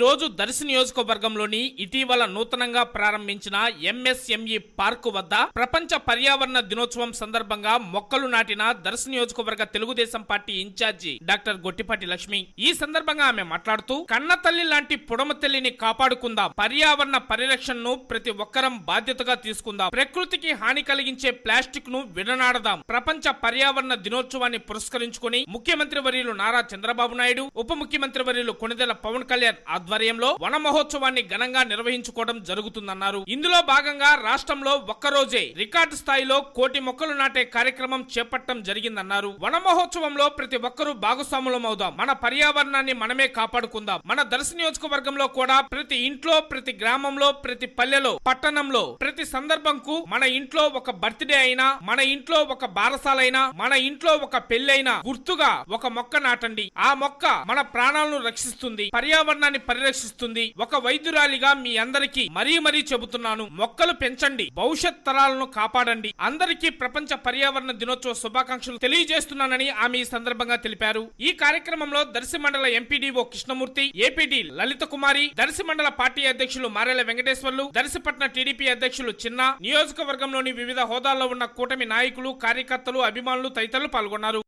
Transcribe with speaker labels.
Speaker 1: రోజు దర్శి నియోజకవర్గంలోని ఇటీవల నూతనంగా ప్రారంభించిన ఎంఎస్ఎంఈ పార్కు వద్ద ప్రపంచ పర్యావరణ దినోత్సవం సందర్భంగా మొక్కలు నాటిన దర్శి నియోజకవర్గ Telugu Desam party incharge doctor Gottipati Lakshmi. ఈ సందర్భంగా ఆమె మాట్లాడుతూ కన్న తల్లి లాంటి పుడమ తల్లిని కాపాడుకుందాం. పర్యావరణ పరిరక్షణను ప్రతి ఒక్కరం బాధ్యతగా తీసుకుందాం. ప్రకృతికి హాని కలిగించే ప్లాస్టిక్ను విడనాడదాం. ప్రపంచ పర్యావరణ దినోత్సవాన్ని పురస్కరించుకుని ముఖ్యమంత్రి వర్యులు నారా చంద్రబాబు నాయుడు ఉప ముఖ్యమంత్రి వర్యులు కొణిదెల పవన్ కళ్యాణ్ ఆధ్వర్యంలో వన మహోత్సవాన్ని ఘనంగా నిర్వహించుకోవడం జరుగుతుందన్నారు. ఇందులో భాగంగా రాష్ట్రంలో ఒక్కరోజే రికార్డు స్థాయిలో కోటి మొక్కలు నాటే కార్యక్రమం చేపట్టడం జరిగిందన్నారు. వన మహోత్సవంలో ప్రతి ఒక్కరూ భాగస్వాములమవుదాం. మన పర్యావరణాన్ని మనమే కాపాడుకుందాం. మన దర్శ నియోజకవర్గంలో కూడా ప్రతి ఇంట్లో ప్రతి గ్రామంలో ప్రతి పల్లెలో పట్టణంలో ప్రతి సందర్భంకు మన ఇంట్లో ఒక బర్త్డే అయినా మన ఇంట్లో ఒక బారసాలైనా మన ఇంట్లో ఒక పెళ్ళైనా గుర్తుగా ఒక మొక్క నాటండి. ఆ మొక్క మన ప్రాణాలను రక్షిస్తుంది. పర్యావరణాన్ని పరిరక్షిస్తుంది. ఒక వైద్యురాలిగా మీ అందరికీ మరీ మరీ చెబుతున్నాను మొక్కలు పెంచండి భవిష్యత్ తరాలను కాపాడండి. అందరికీ ప్రపంచ పర్యావరణ దినోత్సవ శుభాకాంక్షలు తెలియజేస్తున్నానని ఆమె ఈ సందర్భంగా తెలిపారు. ఈ కార్యక్రమంలో Darsi mandal MPDO Krishnamurthy APD Lalitha Kumari Darsi mandal party అధ్యక్షులు మారెల వెంకటేశ్వర్లు దర్శిపట్న టీడీపీ అధ్యక్షులు చిన్న నియోజకవర్గంలోని వివిధ హోదాల్లో ఉన్న కూటమి నాయకులు కార్యకర్తలు అభిమానులు తదితరులు పాల్గొన్నారు.